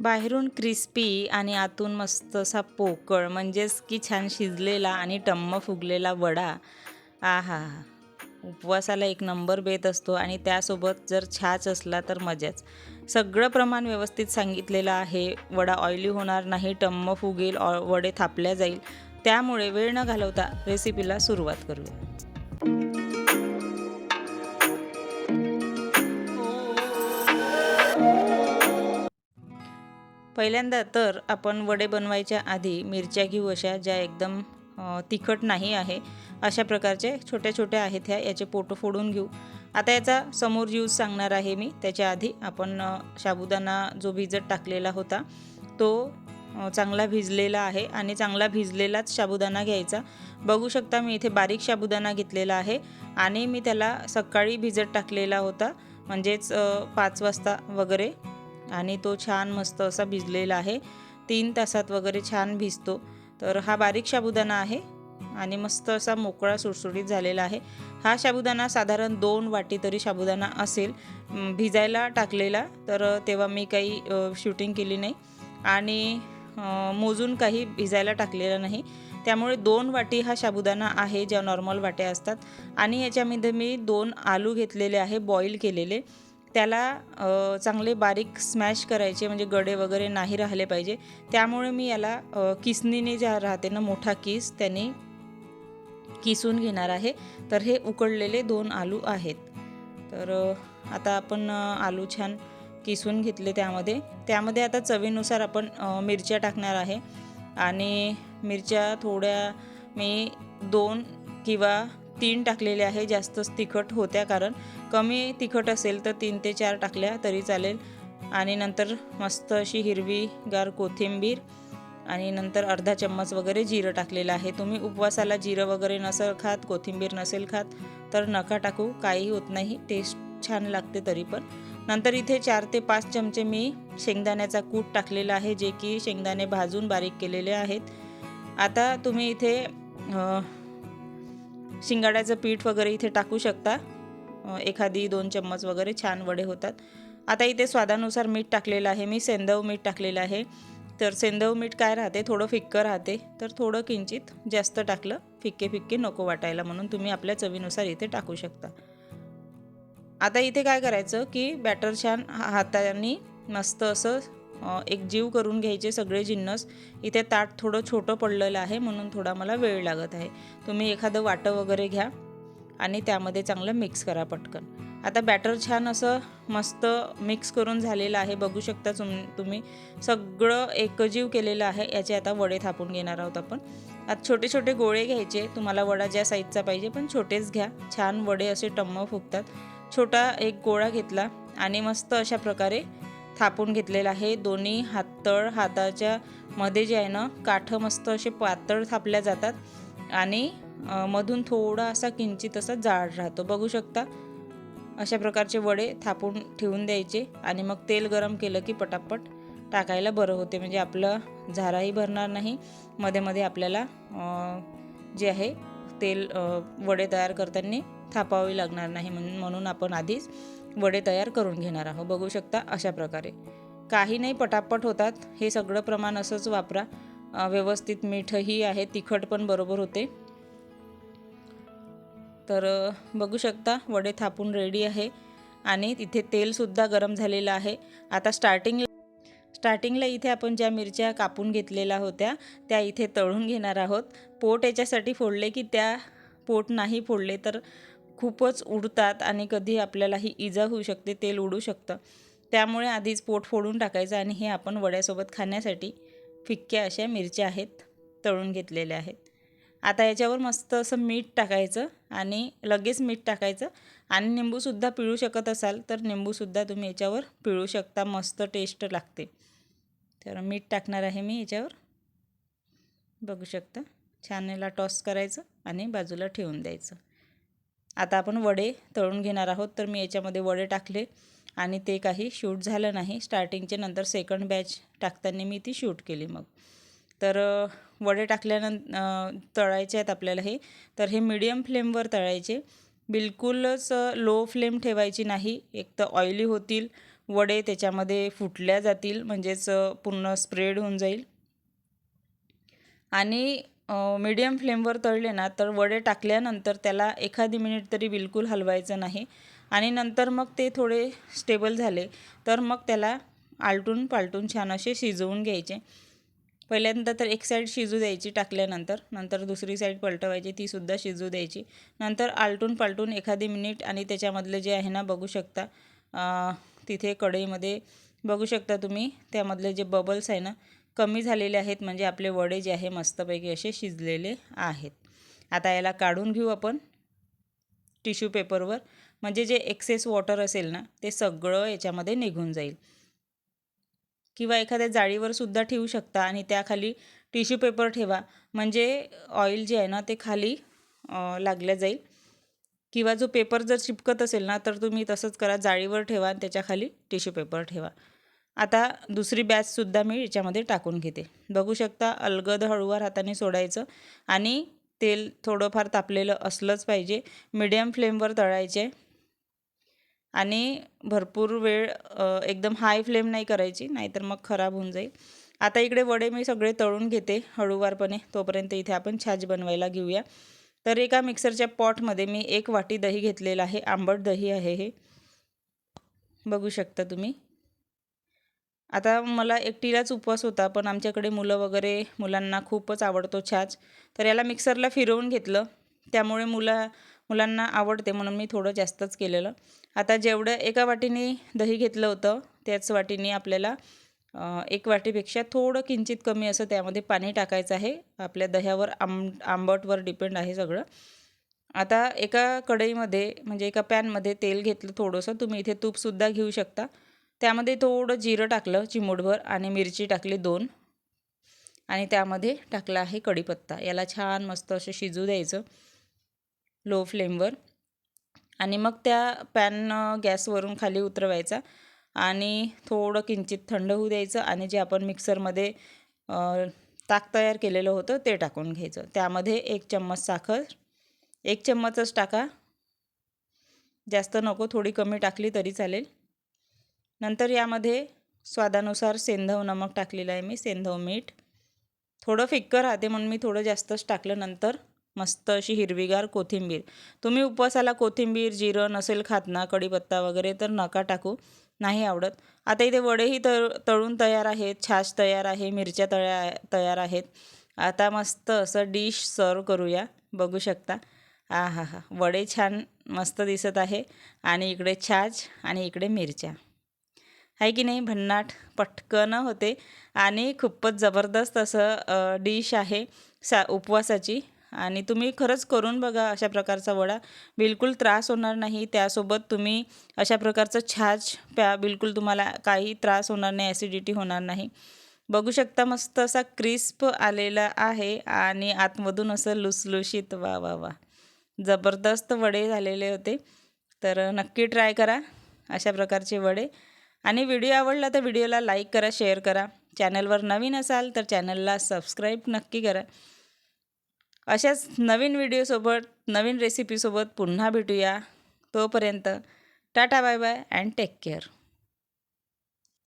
बाहेरून क्रिस्पी आणि आतून मस्त असा पोकळ म्हणजेच की छान शिजलेला आणि टम्म फुगलेला वडा. आ हा हा उपवासाला एक नंबर बेत असतो आणि त्यासोबत जर छाछ असला तर मजाच. सगळं प्रमाण व्यवस्थित सांगितलेलं आहे वडा ऑइली होणार नाही टम्म फुगेल ऑ वडे थापल्या जाईल. त्यामुळे वेळ न घालवता रेसिपीला सुरुवात करूया. पहिल्यांदा तर आपण वडे बनवायच्या आधी मिरच्या घेऊ अशा ज्या एकदम तिखट नाही आहे अशा प्रकारचे छोट्या छोट्या आहेत ह्या याचे पोटं फोडून घेऊ. आता याचा समोर यूज सांगणार आहे मी. त्याच्या आधी आपण साबुदाणा जो भिजत टाकलेला होता तो चांगला भिजलेला आहे आणि चांगला भिजलेलाच साबुदाणा घ्यायचा. बघू शकता मी इथे बारीक साबुदाणा घेतलेला आहे आणि मी त्याला सकाळी भिजत टाकलेला होता म्हणजेच पाच वाजता वगैरे. आणि तो छान मस्त असा भिजलेला आहे. तीन तासात वगैरे छान भिजतो. तर हा बारीक साबुदाणा आहे आणि मस्त असा मोकळा सुटसुटीत झालेला आहे. हा साबुदाणा साधारण दोन वाटी तरी साबुदाणा असेल. भिजायला टाकलेला तर तेव्हा मी काही शूटिंग केली नाही. आणि मोजून काही भिजायला टाकलेला नाही. त्यामुळे दोन वाटी हा साबुदाणा आहे ज्या नॉर्मल वाट्या असतात. आणि याच्यामध्ये मी दोन आलू घेतलेले आहे बॉईल केलेले. त्याला चांगले बारीक स्मॅश करायचे म्हणजे गडे वगैरे नाही राहिले पाहिजे. त्यामुळे मी याला किसनीने ज्या राहते ना मोठा किस त्याने किसून घेणार आहे. तर हे उकडलेले दोन आलू आहेत. तर आता आपण आलू छान किसून घेतले त्यामध्ये. त्यामध्ये आता चवीनुसार आपण मिरच्या टाकणार आहे. आणि मिरच्या थोड्या मी दोन किंवा तीन टाकलेले आहे जास्तच तिखट होत्या कारण. कमी तिखट असेल तर तीन ते चार टाकल्या तरी चालेल. आणि नंतर मस्त अशी हिरवीगार कोथिंबीर आणि नंतर अर्धा चम्मच वगैरे जिरं टाकलेलं आहे. तुम्ही उपवासाला जिरं वगैरे नसेल खात कोथिंबीर नसेल खात तर नका टाकू. काही होत नाही. टेस्ट छान लागते तरी पण. नंतर इथे चार ते पाच चमचे मी शेंगदाण्याचा कूट टाकलेला आहे जे की शेंगदाणे भाजून बारीक केलेले आहेत. आता तुम्ही इथे शिंगाड्याचं पीठ वगैरे इथे टाकू शकता. एखादी दोन चम्मच वगैरे छान वडे होतात. आता इथे स्वादानुसार मीठ टाकलेलं आहे. मी सेंदव मीठ टाकलेलं आहे. तर सेंदव मीठ काय राहते? थोडं फिक्कं राहते. तर थोडं किंचित जास्त टाकलं फिक्के फिक्के नको वाटायला म्हणून तुम्ही आपल्या चवीनुसार इथे टाकू शकता. आता इथे काय करायचं की बॅटर छान हा- हाताने मस्त असं एक जीव करून घ्यायचे सगळे जिन्नस. इथे ताट थोडं छोटं पडलेलं आहे म्हणून थोडा मला वेळ लागत आहे. तुम्ही एखादं वाटं वगैरे घ्या आणि त्यामध्ये चांगलं मिक्स करा पटकन. आता बॅटर छान असं मस्त मिक्स करून झालेलं आहे. बघू शकता तुम तुम्ही. सगळं एकजीव केलेलं आहे. याचे आता वडे थापून घेणार आहोत आपण. आता छोटे छोटे गोळे घ्यायचे. तुम्हाला वडा ज्या साईजचा पाहिजे पण छोटेच घ्या. छान वडे असे टम्म फुगतात. छोटा एक गोळा घेतला आणि मस्त अशा प्रकारे थापून घेतलेलं आहे. दोन्ही हातळ हाताच्या मध्ये जे आहे ना काठं मस्त असे पातळ थापल्या जातात आणि मधून थोडा असा किंचित असा जाड राहतो. बघू शकता? अशा प्रकारचे वडे थापून ठेवून द्यायचे आणि मग तेल गरम केलं की पटापट टाकायला बरं होते. म्हणजे आपलं झाराही भरणार नाही. मध्ये मध्ये आपल्याला जे आहे तेल वडे तयार करताना थापावे लागणार नाही म्हणून म्हणून आपण आधीच वडे तयार करून घेणार आहोत बघू शकता अशा प्रकारे. काही नाही पटापट होतात. हे सगळं प्रमाण असंच वापरा. व्यवस्थित मीठही आहे तिखट पण बरोबर होते. तर बघू शकता वडे थापून रेडी आहे. आणि तिथे तेलसुद्धा गरम झालेलं आहे. आता स्टार्टिंग स्टार्टिंगला इथे आपण ज्या मिरच्या कापून घेतलेल्या होत्या त्या इथे तळून घेणार आहोत. पोट याच्यासाठी फोडले की त्या पोट नाही फोडले तर खूपच उडतात आणि कधी आपल्यालाही इजा होऊ शकते तेल उडू शकतं. त्यामुळे आधीच पोट फोडून टाकायचं आणि हे आपण वड्यासोबत खाण्यासाठी फिक्क्या अशा मिरच्या आहेत तळून घेतलेल्या आहेत. आता याच्यावर मस्त असं मीठ टाकायचं आणि लगेच मीठ टाकायचं आणि निंबूसुद्धा पिळू शकत असाल तर निंबूसुद्धा तुम्ही याच्यावर पिळू शकता मस्त टेस्ट लागते. तर मीठ टाकणार आहे मी याच्यावर. बघू शकता. छान याला टॉस करायचं आणि बाजूला ठेवून द्यायचं. आता आपण वडे तळून घेणार आहोत. तर मी याच्यामध्ये वडे टाकले आणि ते काही शूट झालं नाही. स्टार्टिंगचे नंतर सेकंड बॅच टाकताना मी ती शूट केली मग. तर वडे टाकल्यानं तळायचे आहेत आपल्याला हे. तर हे मिडियम फ्लेमवर तळायचे. बिलकुलच लो फ्लेम ठेवायची नाही. एक तर ऑइली होतील. वडे त्याच्यामध्ये फुटल्या जातील. म्हणजेच पूर्ण स्प्रेड होऊन जाईल. आणि मीडियम फ्लेमवर तळले ना तर वडे टाकल्यानंतर त्याला एखादी मिनिट तरी बिलकुल हलवायचं नाही. आणि नंतर मग ते थोडे स्टेबल झाले तर मग त्याला आलटून पालटून छान असे शिजवून घ्यायचे. पहिल्यांदा तर एक साईड शिजू द्यायची टाकल्यानंतर नंतर दुसरी साईड पलटवायची तीसुद्धा शिजू द्यायची. नंतर आलटून पालटून एखादी मिनिट आणि त्याच्यामधले जे आहे ना बघू शकता. तिथे कढईमध्ये बघू शकता तुम्ही त्यामधले जे बबल्स आहे ना कमी झालेले आहेत म्हणजे आपले वडे जे आहे मस्तपैकी असे शिजलेले आहेत. आता याला काढून घेऊ आपण टिश्यू पेपरवर. म्हणजे जे एक्सेस वॉटर असेल ना ते सगळं याच्यामध्ये निघून जाईल. किंवा एखाद्या जाळीवर सुद्धा ठेवू शकता आणि त्याखाली टिश्यू पेपर ठेवा. म्हणजे ऑइल जे आहे ना ते खाली अं, लागलं जाईल. किंवा जो पेपर जर चिपकत असेल ना तर तुम्ही तसंच करा. जाळीवर ठेवा आणि त्याच्याखाली टिश्यू पेपर ठेवा. आता दुसरी बॅचसुद्धा मी याच्यामध्ये टाकून घेते. बघू शकता अलगद हळूवार हाताने सोडायचं आणि तेल थोडंफार तापलेलं असलंच पाहिजे. मिडियम फ्लेमवर तळायचे. आणि भरपूर वेळ एकदम हाय फ्लेम नाही करायची नाहीतर मग खराब होऊन जाईल. आता इकडे वडे मी सगळे तळून घेते हळूवारपणे. तोपर्यंत इथे आपण छाछ बनवायला घेऊया. तर एका मिक्सरच्या पॉटमध्ये मी एक वाटी दही घेतलेलं आहे. आंबट दही आहे हे. बघू शकता तुम्ही. आता मला एकटीलाच उपवास होता पण आमच्याकडे मुलं वगैरे मुलांना खूपच आवडतो छाछ तर याला मिक्सरला फिरवून घेतलं. त्यामुळे मुला मुलांना आवडते म्हणून मी थोडं जास्तच केलेलं. आता जेवढं एका वाटीने दही घेतलं होतं त्याच वाटीने आपल्याला एक वाटीपेक्षा थोडं किंचित कमी असं त्यामध्ये पाणी टाकायचं आहे. आपल्या दह्यावर आंब आंबटवर डिपेंड आहे सगळं. आता एका कढईमध्ये म्हणजे एका पॅनमध्ये तेल घेतलं थोडंसं. तुम्ही इथे तूपसुद्धा घेऊ शकता. त्यामध्ये थोडं जिरं टाकलं चिमूटभर आणि मिरची टाकली दोन. आणि त्यामध्ये टाकला आहे कढीपत्ता. याला छान मस्त असं शिजू द्यायचं लो फ्लेमवर आणि मग त्या पॅन गॅसवरून खाली उतरवायचा आणि थोडं किंचित थंड होऊ द्यायचं आणि जे आपण मिक्सरमध्ये ताक तयार केलेलं होतं ते टाकून घ्यायचं. त्यामध्ये एक चम्मच साखर एक चम्मचच टाका. जास्त नको थोडी कमी टाकली तरी चालेल. नंतर यामध्ये स्वादानुसार सेंधव नमक टाकलेलं आहे मी सेंधव मीठ. थोडं फिक्कं राहते म्हणून मी थोडं जास्तच टाकलं. नंतर मस्त अशी हिरवीगार कोथिंबीर. तुम्ही उपवासाला कोथिंबीर जिरं नसेल खात ना कढीपत्ता वगैरे तर नका टाकू. नाही आवडत. आता इथे वडेही तळ तळून तयार आहेत छाछ तयार आहे मिरच्या तळ्या तयार आहेत. आता मस्त असं डिश सर्व करूया. बघू शकता. आ हा हा वडे छान मस्त दिसत आहे. आणि इकडे छाछ आणि इकडे मिरच्या. आहे की नाही भन्नाट पटकन होते. आणि खूपच जबरदस्त असं डिश आहे सा उपवासाची. आणि तुम्ही खरंच करून बघा अशा प्रकारचा वडा. बिलकुल त्रास होणार नाही. त्यासोबत तुम्ही अशा प्रकारचं छाछ प्या बिलकुल तुम्हाला काही त्रास होणार नाही ॲसिडिटी होणार नाही. बघू शकता मस्त असा क्रिस्प आलेला आहे आणि आतमधून असं लुसलुशीत वा वा वा. जबरदस्त वडे झालेले होते. तर नक्की ट्राय करा अशा प्रकारचे वडे. आणि व्हिडिओ आवडला तर व्हिडिओला लाईक करा शेअर करा. चॅनलवर नवीन असाल तर चॅनलला सबस्क्राईब नक्की करा. अशाच नवीन व्हिडिओसोबत नवीन रेसिपीसोबत पुन्हा भेटूया. तोपर्यंत tata bye bye and take care.